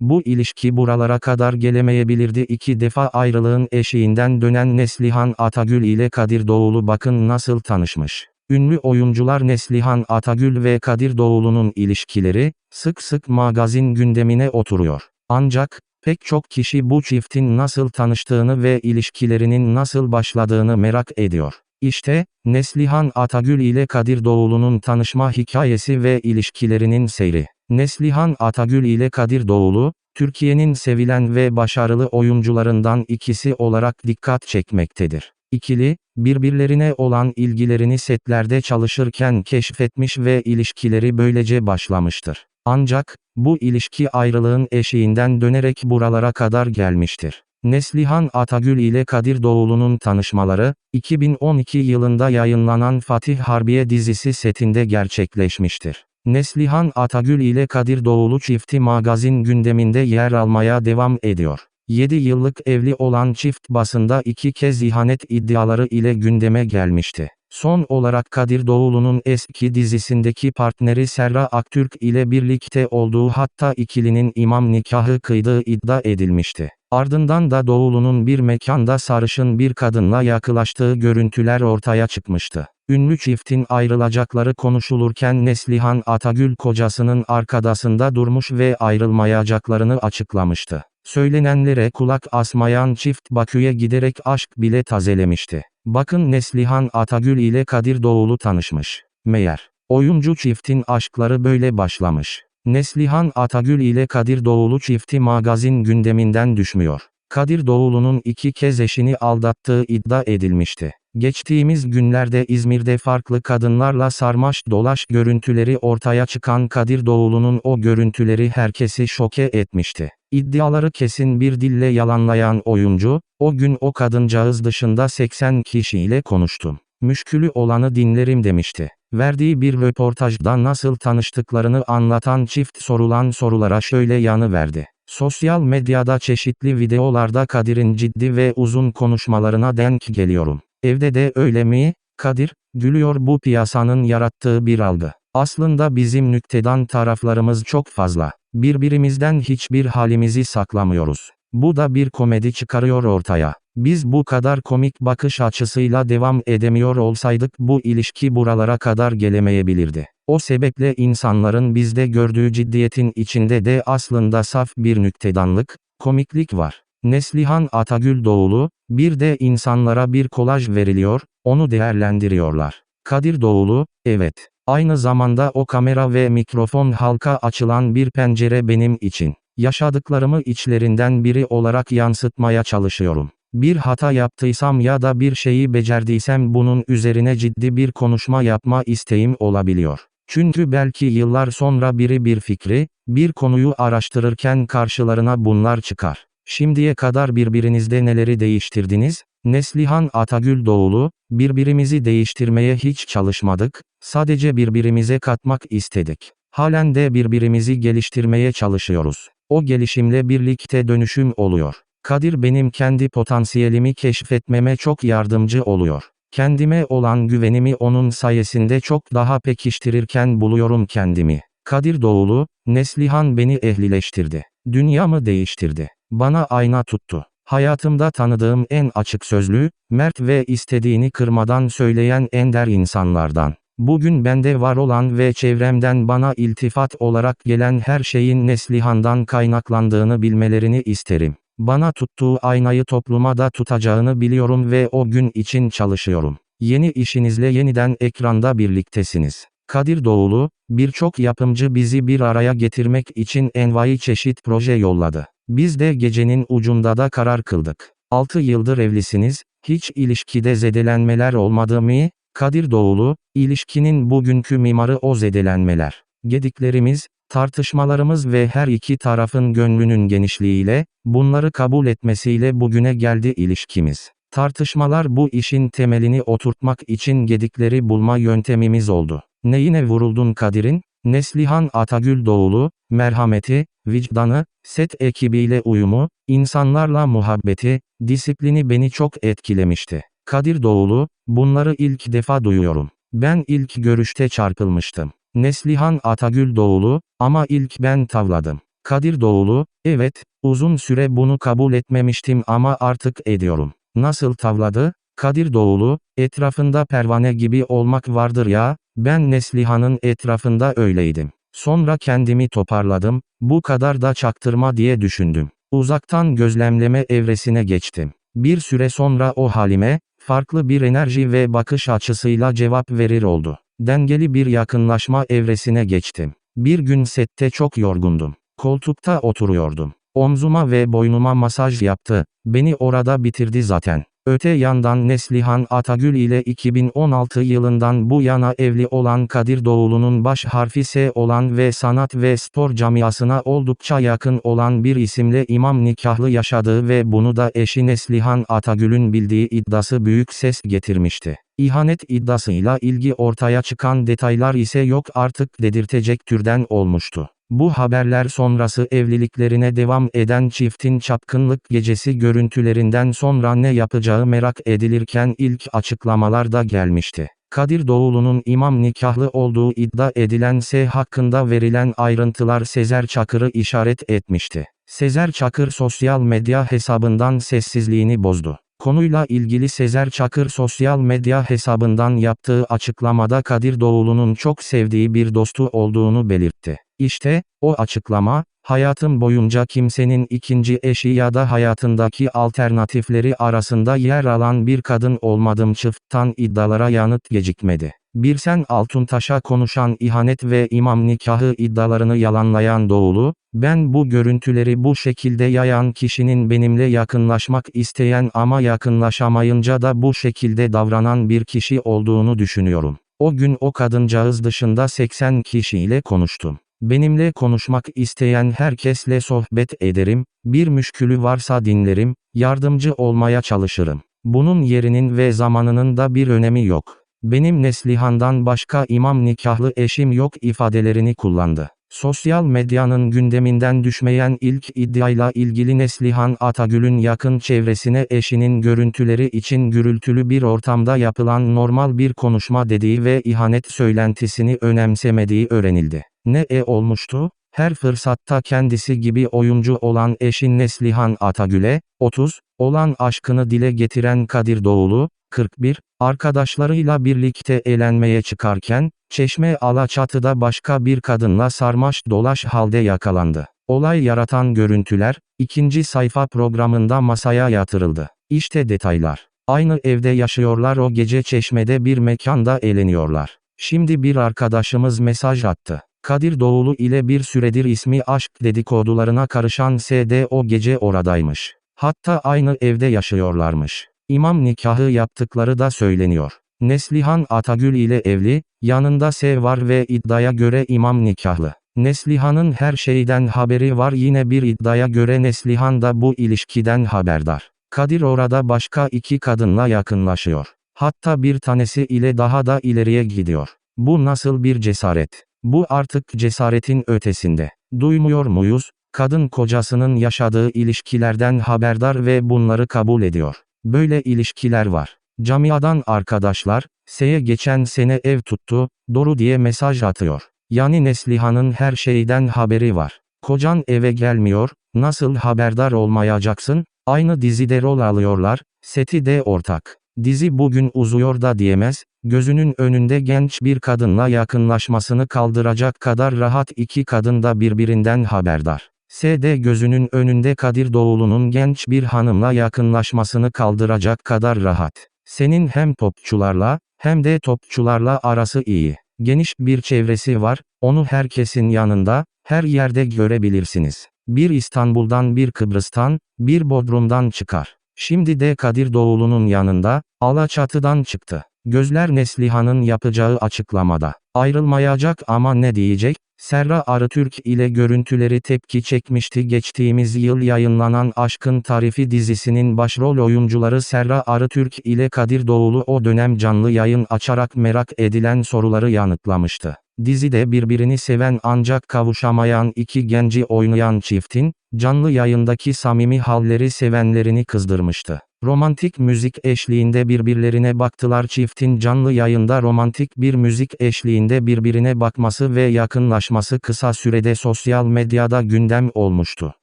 Bu ilişki buralara kadar gelemeyebilirdi. İki defa ayrılığın eşiğinden dönen Neslihan Atagül ile Kadir Doğulu bakın nasıl tanışmış. Ünlü oyuncular Neslihan Atagül ve Kadir Doğulu'nun ilişkileri, sık sık magazin gündemine oturuyor. Ancak, pek çok kişi bu çiftin nasıl tanıştığını ve ilişkilerinin nasıl başladığını merak ediyor. İşte, Neslihan Atagül ile Kadir Doğulu'nun tanışma hikayesi ve ilişkilerinin seyri. Neslihan Atagül ile Kadir Doğulu, Türkiye'nin sevilen ve başarılı oyuncularından ikisi olarak dikkat çekmektedir. İkili, birbirlerine olan ilgilerini setlerde çalışırken keşfetmiş ve ilişkileri böylece başlamıştır. Ancak, bu ilişki ayrılığın eşiğinden dönerek buralara kadar gelmiştir. Neslihan Atagül ile Kadir Doğulu'nun tanışmaları, 2012 yılında yayınlanan Fatih Harbiye dizisi setinde gerçekleşmiştir. Neslihan Atagül ile Kadir Doğulu çifti magazin gündeminde yer almaya devam ediyor. 7 yıllık evli olan çift basında iki kez ihanet iddiaları ile gündeme gelmişti. Son olarak Kadir Doğulu'nun eski dizisindeki partneri Serra Aktürk ile birlikte olduğu hatta ikilinin imam nikahı kıydığı iddia edilmişti. Ardından da Doğulu'nun bir mekanda sarışın bir kadınla yaklaştığı görüntüler ortaya çıkmıştı. Ünlü çiftin ayrılacakları konuşulurken Neslihan Atagül kocasının arkadasında durmuş ve ayrılmayacaklarını açıklamıştı. Söylenenlere kulak asmayan çift Bakü'ye giderek aşk bile tazelemişti. Bakın Neslihan Atagül ile Kadir Doğulu tanışmış. Meğer, oyuncu çiftin aşkları böyle başlamış. Neslihan Atagül ile Kadir Doğulu çifti magazin gündeminden düşmüyor. Kadir Doğulu'nun iki kez eşini aldattığı iddia edilmişti. Geçtiğimiz günlerde İzmir'de farklı kadınlarla sarmaş dolaş görüntüleri ortaya çıkan Kadir Doğulu'nun o görüntüleri herkesi şoke etmişti. İddiaları kesin bir dille yalanlayan oyuncu, o gün o kadıncağız dışında 80 kişiyle konuştum. Müşkülü olanı dinlerim demişti. Verdiği bir röportajda nasıl tanıştıklarını anlatan çift sorulan sorulara şöyle yanı verdi. Sosyal medyada çeşitli videolarda Kadir'in ciddi ve uzun konuşmalarına denk geliyorum. Evde de öyle mi? Kadir, gülüyor bu piyasanın yarattığı bir algı. Aslında bizim nüktedan taraflarımız çok fazla. Birbirimizden hiçbir halimizi saklamıyoruz. Bu da bir komedi çıkarıyor ortaya. Biz bu kadar komik bakış açısıyla devam edemiyor olsaydık bu ilişki buralara kadar gelemeyebilirdi. O sebeple insanların bizde gördüğü ciddiyetin içinde de aslında saf bir nüktedanlık, komiklik var. Neslihan Atagül Doğulu, bir de insanlara bir kolaj veriliyor, onu değerlendiriyorlar. Kadir Doğulu, evet. Aynı zamanda o kamera ve mikrofon halka açılan bir pencere benim için. Yaşadıklarımı içlerinden biri olarak yansıtmaya çalışıyorum. Bir hata yaptıysam ya da bir şeyi becerdiysem bunun üzerine ciddi bir konuşma yapma isteğim olabiliyor. Çünkü belki yıllar sonra biri bir fikri, bir konuyu araştırırken karşılarına bunlar çıkar. Şimdiye kadar birbirinizde neleri değiştirdiniz? Neslihan Atagül Doğulu, birbirimizi değiştirmeye hiç çalışmadık, sadece birbirimize katmak istedik. Halen de birbirimizi geliştirmeye çalışıyoruz. O gelişimle birlikte dönüşüm oluyor. Kadir benim kendi potansiyelimi keşfetmeme çok yardımcı oluyor. Kendime olan güvenimi onun sayesinde çok daha pekiştirirken buluyorum kendimi. Kadir Doğulu, Neslihan beni ehlileştirdi. Dünyamı değiştirdi. Bana ayna tuttu. Hayatımda tanıdığım en açık sözlü, mert ve istediğini kırmadan söyleyen ender insanlardan. Bugün bende var olan ve çevremden bana iltifat olarak gelen her şeyin Neslihan'dan kaynaklandığını bilmelerini isterim. Bana tuttuğu aynayı topluma da tutacağını biliyorum ve o gün için çalışıyorum. Yeni işinizle yeniden ekranda birliktesiniz. Kadir Doğulu, birçok yapımcı bizi bir araya getirmek için envai çeşit proje yolladı. Biz de gecenin ucunda da karar kıldık. 6 yıldır evlisiniz, hiç ilişkide zedelenmeler olmadı mı? Kadir Doğulu, ilişkinin bugünkü mimarı o zedelenmeler. Gediklerimiz, tartışmalarımız ve her iki tarafın gönlünün genişliğiyle, bunları kabul etmesiyle bugüne geldi ilişkimiz. Tartışmalar bu işin temelini oturtmak için gedikleri bulma yöntemimiz oldu. Neyine vuruldun Kadir'in? Neslihan Atagül Doğulu, merhameti, vicdanı, set ekibiyle uyumu, insanlarla muhabbeti, disiplini beni çok etkilemişti. Kadir Doğulu, bunları ilk defa duyuyorum. Ben ilk görüşte çarpılmıştım. Neslihan Atagül Doğulu, ama ilk ben tavladım. Kadir Doğulu, evet, uzun süre bunu kabul etmemiştim ama artık ediyorum. Nasıl tavladı? Kadir Doğulu, etrafında pervane gibi olmak vardır ya, ben Neslihan'ın etrafında öyleydim. Sonra kendimi toparladım, bu kadar da çaktırma diye düşündüm. Uzaktan gözlemleme evresine geçtim. Bir süre sonra o halime, farklı bir enerji ve bakış açısıyla cevap verir oldu. Dengeli bir yakınlaşma evresine geçtim. Bir gün sette çok yorgundum. Koltukta oturuyordum. Omzuma ve boynuma masaj yaptı. Beni orada bitirdi zaten. Öte yandan Neslihan Atagül ile 2016 yılından bu yana evli olan Kadir Doğulu'nun baş harfi S olan ve sanat ve spor camiasına oldukça yakın olan bir isimle imam nikahlı yaşadığı ve bunu da eşi Neslihan Atagül'ün bildiği iddiası büyük ses getirmişti. İhanet iddiasıyla ilgi ortaya çıkan detaylar ise yok artık dedirtecek türden olmuştu. Bu haberler sonrası evliliklerine devam eden çiftin çapkınlık gecesi görüntülerinden sonra ne yapacağı merak edilirken ilk açıklamalar da gelmişti. Kadir Doğulu'nun imam nikahlı olduğu iddia edilen S hakkında verilen ayrıntılar Sezer Çakır'ı işaret etmişti. Sezer Çakır sosyal medya hesabından sessizliğini bozdu. Konuyla ilgili Sezer Çakır sosyal medya hesabından yaptığı açıklamada Kadir Doğulu'nun çok sevdiği bir dostu olduğunu belirtti. İşte, o açıklama, hayatım boyunca kimsenin ikinci eşi ya da hayatındaki alternatifleri arasında yer alan bir kadın olmadım çıftan iddialara yanıt gecikmedi. Birsen Altuntaş'a konuşan ihanet ve imam nikahı iddialarını yalanlayan Doğulu, ben bu görüntüleri bu şekilde yayan kişinin benimle yakınlaşmak isteyen ama yakınlaşamayınca da bu şekilde davranan bir kişi olduğunu düşünüyorum. O gün o kadıncağız dışında 80 kişiyle konuştum. Benimle konuşmak isteyen herkesle sohbet ederim, bir müşkülü varsa dinlerim, yardımcı olmaya çalışırım. Bunun yerinin ve zamanının da bir önemi yok. Benim Neslihan'dan başka imam nikahlı eşim yok ifadelerini kullandı. Sosyal medyanın gündeminden düşmeyen ilk iddiayla ilgili Neslihan Atagül'ün yakın çevresine eşinin görüntüleri için gürültülü bir ortamda yapılan normal bir konuşma dediği ve ihanet söylentisini önemsemediği öğrenildi. Ne e olmuştu? Her fırsatta kendisi gibi oyuncu olan eşin Neslihan Atagül'e, 30, olan aşkını dile getiren Kadir Doğulu, 41, arkadaşlarıyla birlikte eğlenmeye çıkarken, Çeşme Alaçatı'da başka bir kadınla sarmaş dolaş halde yakalandı. Olay yaratan görüntüler, ikinci sayfa programında masaya yatırıldı. İşte detaylar. Aynı evde yaşıyorlar o gece Çeşme'de bir mekanda eğleniyorlar. Şimdi bir arkadaşımız mesaj attı. Kadir Doğulu ile bir süredir ismi aşk dedikodularına karışan SD o gece oradaymış. Hatta aynı evde yaşıyorlarmış. İmam nikahı yaptıkları da söyleniyor. Neslihan Atagül ile evli, yanında S var ve iddiaya göre imam nikahlı. Neslihan'ın her şeyden haberi var yine bir iddiaya göre Neslihan da bu ilişkiden haberdar. Kadir orada başka iki kadınla yakınlaşıyor. Hatta bir tanesi ile daha da ileriye gidiyor. Bu nasıl bir cesaret? Bu artık cesaretin ötesinde. Duymuyor muyuz? Kadın kocasının yaşadığı ilişkilerden haberdar ve bunları kabul ediyor. Böyle ilişkiler var. Camiadan arkadaşlar, S'ye geçen sene ev tuttu, doğru diye mesaj atıyor. Yani Neslihan'ın her şeyden haberi var. Kocan eve gelmiyor, nasıl haberdar olmayacaksın? Aynı dizide rol alıyorlar, seti de ortak. Dizi bugün uzuyor da diyemez, gözünün önünde genç bir kadınla yakınlaşmasını kaldıracak kadar rahat iki kadın da birbirinden haberdar. SD gözünün önünde Kadir Doğulu'nun genç bir hanımla yakınlaşmasını kaldıracak kadar rahat. Senin hem topçularla, hem de topçularla arası iyi. Geniş bir çevresi var, onu herkesin yanında, her yerde görebilirsiniz. Bir İstanbul'dan bir Kıbrıs'tan, bir Bodrum'dan çıkar. Şimdi de Kadir Doğulu'nun yanında, Alaçatı'dan çıktı. Gözler Neslihan'ın yapacağı açıklamada. Ayrılmayacak ama ne diyecek? Serra Arıtürk ile görüntüleri tepki çekmişti geçtiğimiz yıl yayınlanan Aşkın Tarifi dizisinin başrol oyuncuları Serra Arıtürk ile Kadir Doğulu o dönem canlı yayın açarak merak edilen soruları yanıtlamıştı. Dizide birbirini seven ancak kavuşamayan iki genci oynayan çiftin, canlı yayındaki samimi halleri sevenlerini kızdırmıştı. Romantik müzik eşliğinde birbirlerine baktılar çiftin canlı yayında romantik bir müzik eşliğinde birbirine bakması ve yakınlaşması kısa sürede sosyal medyada gündem olmuştu.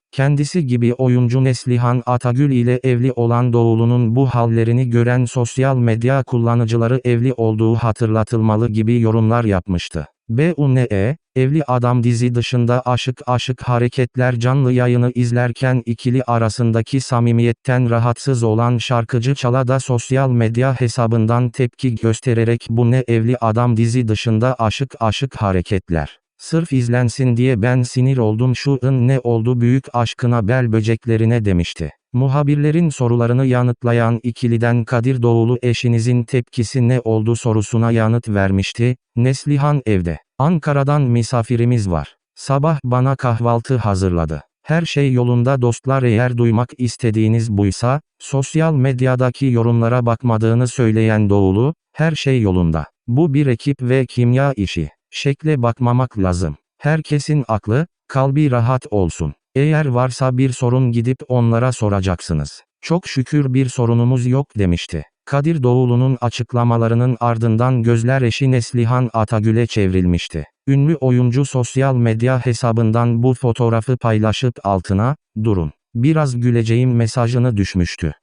Kendisi gibi oyuncu Neslihan Atagül ile evli olan Doğulu'nun bu hallerini gören sosyal medya kullanıcıları evli olduğu hatırlatılmalı gibi yorumlar yapmıştı. BUNE, Evli Adam dizi dışında aşık aşık hareketler canlı yayını izlerken ikili arasındaki samimiyetten rahatsız olan şarkıcı Çala da sosyal medya hesabından tepki göstererek bu ne Evli Adam dizi dışında aşık aşık hareketler. Sırf izlensin diye ben sinir oldum şu ın ne oldu büyük aşkına bel böceklerine demişti. Muhabirlerin sorularını yanıtlayan ikiliden Kadir Doğulu eşinizin tepkisi ne oldu sorusuna yanıt vermişti. Neslihan evde. Ankara'dan misafirimiz var. Sabah bana kahvaltı hazırladı. Her şey yolunda dostlar eğer duymak istediğiniz buysa, sosyal medyadaki yorumlara bakmadığını söyleyen Doğulu, her şey yolunda. Bu bir ekip ve kimya işi. Şekle bakmamak lazım. Herkesin aklı, kalbi rahat olsun. Eğer varsa bir sorun gidip onlara soracaksınız. Çok şükür bir sorunumuz yok demişti. Kadir Doğulu'nun açıklamalarının ardından gözler eşi Neslihan Atagül'e çevrilmişti. Ünlü oyuncu sosyal medya hesabından bu fotoğrafı paylaşıp altına, durun, biraz güleceğim mesajını düşmüştü.